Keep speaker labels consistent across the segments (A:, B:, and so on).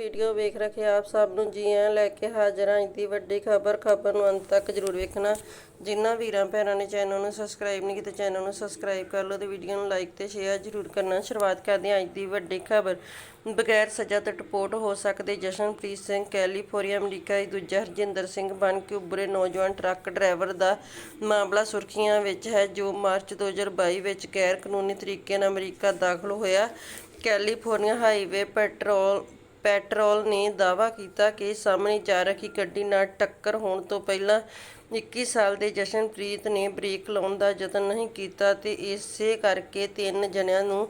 A: Video ਵੇਖ ਰੱਖੇ ਆਪ ਸਭ ਨੂੰ ਜੀ ਆਇਆਂ ਲੈ ਕੇ ਹਾਜ਼ਰ ਹਾਂ। ਅੱਜ ਦੀ ਵੱਡੀ ਖਬਰ ਖਬਰ ਨੂੰ ਅੰਤ ਤੱਕ ਜਰੂਰ ਵੇਖਣਾ। ਜਿਨ੍ਹਾਂ ਵੀਰਾਂ ਭੈਣਾਂ ਨੇ ਚੈਨਲ ਨੂੰ ਸਬਸਕ੍ਰਾਈਬ ਨਹੀਂ ਕੀਤਾ, ਚੈਨਲ ਨੂੰ ਸਬਸਕ੍ਰਾਈਬ ਕਰ ਲਓ ਤੇ ਵੀਡੀਓ ਨੂੰ ਲਾਈਕ ਤੇ ਸ਼ੇਅਰ ਜਰੂਰ ਕਰਨਾ। ਸ਼ੁਰੂਆਤ ਕਰਦੇ ਹਾਂ ਅੱਜ ਦੀ ਵੱਡੀ ਖਬਰ। ਬਗੈਰ ਸਜ਼ਾ ਤੋਂ ਟਪੋਟ ਹੋ ਸਕਦੇ ਜਸ਼ਨਪ੍ਰੀਤ ਸਿੰਘ, ਕੈਲੀਫੋਰਨੀਆ ਅਮਰੀਕਾ ਦੀ ਦੂਜਾ ਹਰਜਿੰਦਰ ਸਿੰਘ ਬਣ ਕੇ ਉੱਭਰੇ ਨੌਜਵਾਨ ਟਰੱਕ ਡਰਾਈਵਰ ਦਾ ਮਾਮਲਾ ਸੁਰਖੀਆਂ ਵਿੱਚ ਹੈ, ਜੋ ਮਾਰਚ 2022 ਵਿੱਚ ਗੈਰ ਕਾਨੂੰਨੀ ਤਰੀਕੇ ਨਾਲ ਅਮਰੀਕਾ ਦਾਖਲ ਹੋਇਆ। ਕੈਲੀਫੋਰਨੀਆ ਹਾਈਵੇ ਪੈਟਰੋਲ ਪੈਟਰੋਲ ਨੇ ਦਾਅਵਾ ਕੀਤਾ ਕਿ ਸਾਹਮਣੇ ਜਾ ਰਹੀ ਗੱਡੀ ਨਾਲ ਟੱਕਰ ਹੋਣ ਤੋਂ ਪਹਿਲਾਂ 21 ਸਾਲ ਦੇ ਜਸ਼ਨਪ੍ਰੀਤ ਨੇ ਬ੍ਰੇਕ ਲਾਉਣ ਦਾ ਯਤਨ ਨਹੀਂ ਕੀਤਾ ਤੇ ਇਸੇ ਕਰਕੇ ਤਿੰਨ ਜਣਿਆਂ ਨੂੰ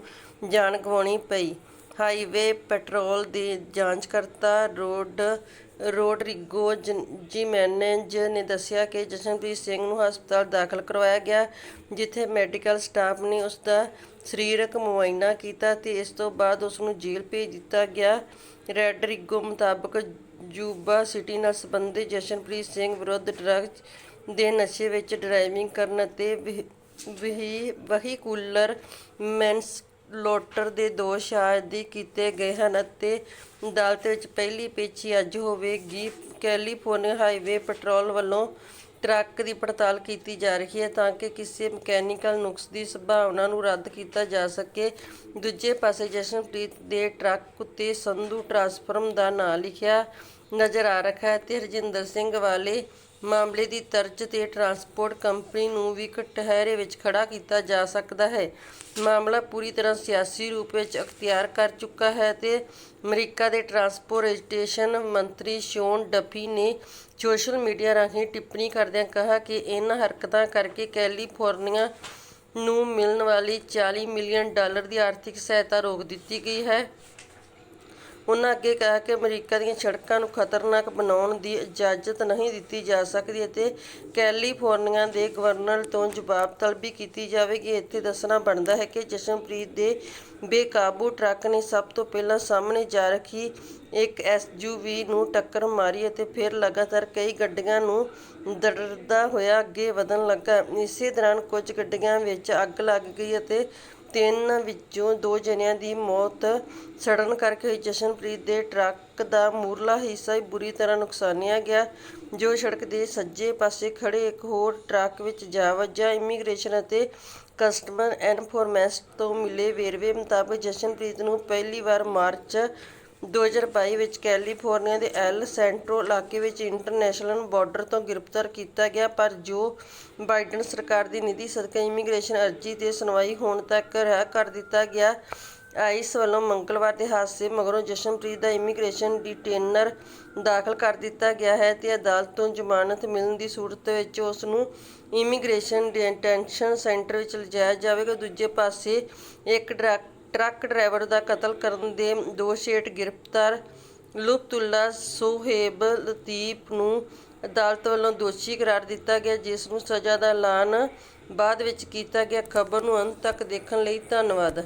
A: ਜਾਨ ਗਵਾਉਣੀ ਪਈ। ਹਾਈਵੇ ਪੈਟਰੋਲ ਦੇ ਜਾਂਚਕਰਤਾ ਰੋਡ, ਰੋਡਰਿਗੋ ਜ- ਜਿਮੇਨੇਜ਼ ਨੇ ਦੱਸਿਆ ਕਿ ਜਸ਼ਨਪ੍ਰੀਤ ਸਿੰਘ ਨੂੰ ਹਸਪਤਾਲ ਦਾਖਲ ਕਰਵਾਇਆ ਗਿਆ, ਜਿੱਥੇ ਮੈਡੀਕਲ ਸਟਾਫ ਨੇ ਉਸ ਦਾ ਸਰੀਰਕ ਮੁਆਇਨਾ ਕੀਤਾ ਤੇ ਇਸ ਤੋਂ ਬਾਅਦ ਉਸ ਨੂੰ ਜੇਲ੍ਹ ਭੇਜ ਦਿੱਤਾ ਗਿਆ। ਰੈਡਰਿਗੋ ਮੁਤਾਬਕ ਜੂਬਾ ਸਿਟੀ ਨਾਲ ਸੰਬੰਧਿਤ ਜਸ਼ਨਪ੍ਰੀਤ ਸਿੰਘ ਵਿਰੁੱਧ ਡਰੱਗ ਦੇ ਨਸ਼ੇ ਵਿੱਚ ਡਰਾਈਵਿੰਗ ਕਰਨ ਅਤੇ ਵਹੀ, ਵਹੀਕੂਲਰ ਮੈਨਸ ਲੋਟਰ ਦੇ ਦੋਸ਼ ਆਦੀ ਕੀਤੇ ਗਏ ਹਨ ਅਤੇ ਅਦਾਲਤ ਵਿੱਚ ਪਹਿਲੀ ਪੇਸ਼ੀ ਅੱਜ ਹੋਵੇਗੀ। ਕੈਲੀਫੋਰਨੀਆ ਹਾਈਵੇ ਪੈਟਰੋਲ ਵੱਲੋਂ ਟਰੱਕ ਦੀ ਪੜਤਾਲ ਕੀਤੀ ਜਾ ਰਹੀ ਹੈ ਤਾਂ ਕਿ ਕਿਸੇ ਮਕੈਨੀਕਲ ਨੁਕਸ ਦੀ ਸੰਭਾਵਨਾ ਨੂੰ ਰੱਦ ਕੀਤਾ ਜਾ ਸਕੇ। ਦੂਜੇ ਪਾਸੇ ਜਸ਼ਨਪ੍ਰੀਤ ਦੇ ਟਰੱਕ ਉੱਤੇ ਸੰਧੂ ਟਰਾਂਸਫਰਮ ਦਾ ਨਾਂ ਲਿਖਿਆ ਨਜ਼ਰ ਆ ਰਿਹਾ ਹੈ ਤੇ ਹਰਜਿੰਦਰ ਸਿੰਘ ਵਾਲੇ ਮਾਮਲੇ ਦੀ ਤਰਜ ਤੇ ਟਰਾਂਸਪੋਰਟ ਕੰਪਨੀ ਨੂੰ ਵੀ ਕਟਹਿਰੇ ਵਿੱਚ ਖੜਾ ਕੀਤਾ ਜਾ ਸਕਦਾ ਹੈ। ਮਾਮਲਾ ਪੂਰੀ ਤਰ੍ਹਾਂ ਸਿਆਸੀ ਰੂਪ ਵਿੱਚ ਅਖਤਿਆਰ ਕਰ ਚੁੱਕਾ ਹੈ ਤੇ ਅਮਰੀਕਾ ਦੇ ਟਰਾਂਸਪੋਰਟੇਸ਼ਨ ਮੰਤਰੀ ਸ਼ੋਨ ਡਫੀ ਨੇ ਸੋਸ਼ਲ ਮੀਡੀਆ ਰਾਹੀਂ ਟਿੱਪਣੀ ਕਰਦਿਆਂ ਕਿਹਾ ਕਿ ਇਹਨਾਂ ਹਰਕਤਾਂ ਕਰਕੇ ਕੈਲੀਫੋਰਨੀਆ ਨੂੰ ਮਿਲਣ ਵਾਲੀ 40 ਮਿਲੀਅਨ ਡਾਲਰ ਦੀ ਆਰਥਿਕ ਸਹਾਇਤਾ ਰੋਕ ਦਿੱਤੀ ਗਈ ਹੈ। ਉਨ੍ਹਾਂ ਅੱਗੇ ਕਿਹਾ ਕਿ ਅਮਰੀਕਾ ਦੀਆਂ ਸੜਕਾਂ ਨੂੰ ਖਤਰਨਾਕ ਬਣਾਉਣ ਦੀ ਇਜਾਜ਼ਤ ਨਹੀਂ ਦਿੱਤੀ ਜਾ ਸਕਦੀ ਅਤੇ ਕੈਲੀਫੋਰਨੀਆ ਦੇ ਗਵਰਨਰ ਤੋਂ ਜਵਾਬ ਤਲਬੀ ਕੀਤੀ ਜਾਵੇਗੀ। ਇੱਥੇ ਦੱਸਣਾ ਬਣਦਾ ਹੈ ਕਿ ਜਸ਼ਨਪ੍ਰੀਤ ਦੇ ਬੇਕਾਬੂ ਟਰੱਕ ਨੇ ਸਭ ਤੋਂ ਪਹਿਲਾਂ ਸਾਹਮਣੇ ਜਾ ਰੱਖੀ ਇੱਕ ਐਸਯੂਵੀ ਨੂੰ ਟੱਕਰ ਮਾਰੀ ਅਤੇ ਫਿਰ ਲਗਾਤਾਰ ਕਈ ਗੱਡੀਆਂ ਨੂੰ ਦਰਦਾ ਹੋਇਆ ਅੱਗੇ ਵਧਣ ਲੱਗਾ। ਇਸੇ ਦੌਰਾਨ ਕੁਝ ਗੱਡੀਆਂ ਵਿੱਚ ਅੱਗ ਲੱਗ ਗਈ ਅਤੇ ਤਿੰਨ ਵਿੱਚੋਂ ਦੋ ਜਣਿਆਂ ਦੀ ਮੌਤ ਸੜਨ ਕਰਕੇ ਹੋਈ। ਜਸ਼ਨਪ੍ਰੀਤ ਦੇ ਟਰੱਕ ਦਾ ਮੂਰਲਾ ਹਿੱਸਾ ਬੁਰੀ ਤਰ੍ਹਾਂ ਨੁਕਸਾਨਿਆ ਗਿਆ, ਜੋ ਸੜਕ ਦੇ ਸੱਜੇ ਪਾਸੇ ਖੜੇ ਇੱਕ ਹੋਰ ਟਰੱਕ ਵਿੱਚ ਜਾ ਵੱਜਾ। ਇਮੀਗ੍ਰੇਸ਼ਨ ਅਤੇ ਕਸਟਮਰ ਐਨਫੋਰਮੈਂਸ ਤੋਂ ਮਿਲੇ ਵੇਰਵੇ ਮੁਤਾਬਕ ਜਸ਼ਨਪ੍ਰੀਤ ਨੂੰ ਪਹਿਲੀ ਵਾਰ ਮਾਰਚ 2022 ਵਿੱਚ ਕੈਲੀਫੋਰਨੀਆ ਦੇ ਐਲ ਸੈਂਟਰੋ ਇਲਾਕੇ ਵਿੱਚ ਇੰਟਰਨੈਸ਼ਨਲ ਬਾਰਡਰ ਤੋਂ ਗ੍ਰਿਫਤਾਰ ਕੀਤਾ ਗਿਆ, ਪਰ ਜੋ ਬਾਈਡਨ ਸਰਕਾਰ ਦੀ ਨੀਤੀ ਸਦਕਾ ਇਮੀਗ੍ਰੇਸ਼ਨ ਅਰਜ਼ੀ ਤੇ ਸੁਣਵਾਈ ਹੋਣ ਤੱਕ ਰਹਿ ਕਰ ਦਿੱਤਾ ਗਿਆ। ਆਈਸ ਵੱਲੋਂ ਮੰਗਲਵਾਰ ਦੇ ਹਾਦਸੇ ਮਗਰੋਂ ਜਸ਼ਨਪ੍ਰੀਤ ਦਾ ਇਮੀਗ੍ਰੇਸ਼ਨ ਡਿਟੇਨਰ ਦਾਖਲ ਕਰ ਦਿੱਤਾ ਗਿਆ ਹੈ ਤੇ ਅਦਾਲਤ ਤੋਂ ਜ਼ਮਾਨਤ ਮਿਲਣ ਦੀ ਸੂਰਤ ਵਿੱਚ ਉਸ ਨੂੰ ਇਮੀਗ੍ਰੇਸ਼ਨ ਡਿਟੈਂਸ਼ਨ ਸੈਂਟਰ ਵਿੱਚ ਲਿਜਾਇਆ ਜਾਵੇਗਾ। ਦੂਜੇ ਪਾਸੇ ਇੱਕ ਡਰਾ- ਟਰੱਕ ਡਰਾਈਵਰ ਦਾ ਕਤਲ ਕਰਨ ਦੇ ਦੋਸ਼ ਹੇਠ ਗ੍ਰਿਫਤਾਰ ਲੁਤਫੁੱਲਾ ਸੋਹੇਬ ਲਤੀਫ ਨੂੰ ਅਦਾਲਤ ਵੱਲੋਂ ਦੋਸ਼ੀ ਕਰਾਰ ਦਿੱਤਾ ਗਿਆ, ਜਿਸ ਨੂੰ ਸਜ਼ਾ ਦਾ ਐਲਾਨ ਬਾਅਦ ਵਿੱਚ ਕੀਤਾ ਗਿਆ। ਖਬਰ ਨੂੰ ਅੰਤ ਤੱਕ ਦੇਖਣ ਲਈ ਧੰਨਵਾਦ।